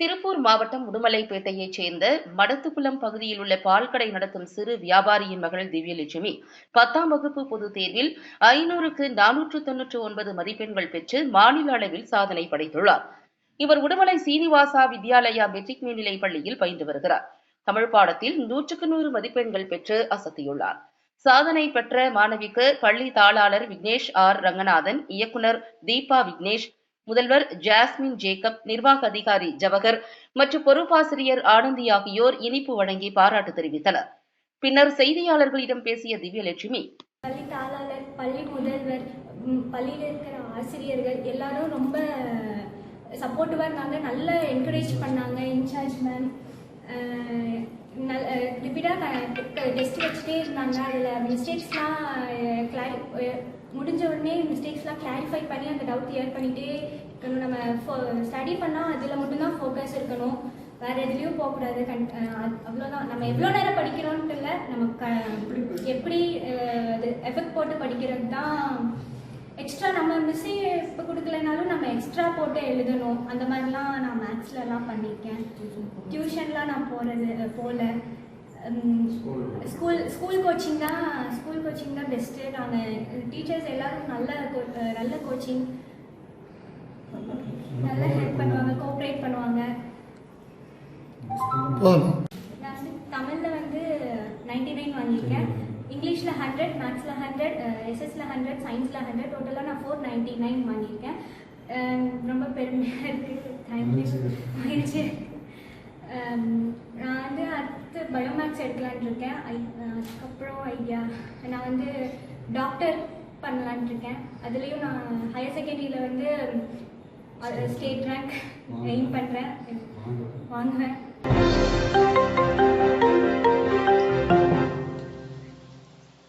திருப்பூர் மாவட்டம் உடுமலைப்பேட்டையைச் சேர்ந்த மடத்துக்குளம் பகுதியில் உள்ள பால்கடை நடத்தும் சிறு வியாபாரியின் மகள் திவ்யலட்சுமி பத்தாம் வகுப்பு பொதுத் தேர்வில் ஐநூறுக்கு நானூற்று தொன்னூற்று ஒன்பது மதிப்பெண்கள் பெற்று மாநில அளவில் சாதனை படைத்துள்ளார். இவர் உடுமலை சீனிவாசா வித்யாலயா மெட்ரிக் மேல்நிலைப் பள்ளியில் பயின்று வருகிறார். தமிழ் பாடத்தில் நூற்றுக்கு நூறு மதிப்பெண்கள் பெற்று அசத்தியுள்ளார். சாதனை பெற்ற மாணவிக்கு பள்ளி தாளாளர் விக்னேஷ் ஆர் ரங்கநாதன் இயக்குநர் தீபா விக்னேஷ் முதல்வர் ஜாஸ்மின் ஜேக்கப் நிர்வாக அதிகாரி ஜவஹர் மற்றும் பொறுப்பாசிரியர் ஆனந்தி ஆகியோர் இனிப்பு வழங்கி பாராட்டு தெரிவித்தனர். பின்னர் செய்தியாளர்களிடம் பேசிய திவ்யலட்சுமி பள்ளி தாளாளர் பள்ளி முதல்வர் பள்ளியில் இருக்கிற ஆசிரியர்கள் எல்லாரும் ரொம்ப சப்போர்ட்டிவாக இருந்தாங்க. நல்லா என்கரேஜ் பண்ணாங்க இன்சார்ஜ் மேம் நல் ரிப்பீட்டாக டெஸ்ட் வச்சுட்டே இருந்தாங்க. அதில் மிஸ்டேக்ஸ்லாம் கிளாரி முடிஞ்ச உடனே மிஸ்டேக்ஸ்லாம் கிளாரிஃபை பண்ணி டவுட் கிளியர் பண்ணிகிட்டே இருக்கணும். நம்ம ஸ்டடி பண்ணால் அதில் மட்டும்தான் ஃபோக்கஸ் இருக்கணும். வேறு எதுலேயும் போகக்கூடாது கண் அவ்வளோதான் நம்ம எவ்வளோ நேரம் படிக்கிறோன்ட்டு இல்லை நம்ம க எப்படி அது எஃபெக்ட் போட்டு படிக்கிறது தான் எக்ஸ்ட்ரா நம்ம மிஸ்ஸே இப்போ கொடுக்கலனாலும் நம்ம எக்ஸ்ட்ரா போட்டு எழுதணும். அந்த மாதிரிலாம் நான் மேக்ஸ்லலாம் பண்ணியிருக்கேன். டியூஷன்லாம் நான் போகிறது போகல. ஸ்கூல் ஸ்கூல் கோச்சிங் தான் ஸ்கூல் கோச்சிங் தான் பெஸ்ட்டு நாங்கள் டீச்சர்ஸ் எல்லோரும் நல்ல நல்ல கோச்சிங் நல்லா ஹெல்ப் பண்ணுவாங்க. நான் வந்து தமிழில் வந்து நைன்டி நைன் வாங்கியிருக்கேன் இங்கிலீஷில் ஹண்ட்ரட் மேக்ஸில் ஹண்ட்ரட் எஸ்எஸ்ல ஹண்ட்ரட் சயின்ஸில் ஹண்ட்ரட் டோட்டலாக நான் ஃபோர் நைன்டி நைன் வாங்கியிருக்கேன். ரொம்ப பெருமையாக இருக்குது தேங்க்யூ மகிழ்ச்சி. நான் வந்து அடுத்து பயோமேக்ஸ் எடுக்கலான்னு இருக்கேன். அதுக்கப்புறம் ஐடியா நான் வந்து டாக்டர் பண்ணலான்னு இருக்கேன். அதுலேயும் நான் ஹையர் செகண்டரியில் வந்து ஸ்டேட் ரேங்க் எய்ம் பண்ணுறேன் வாங்குவேன்.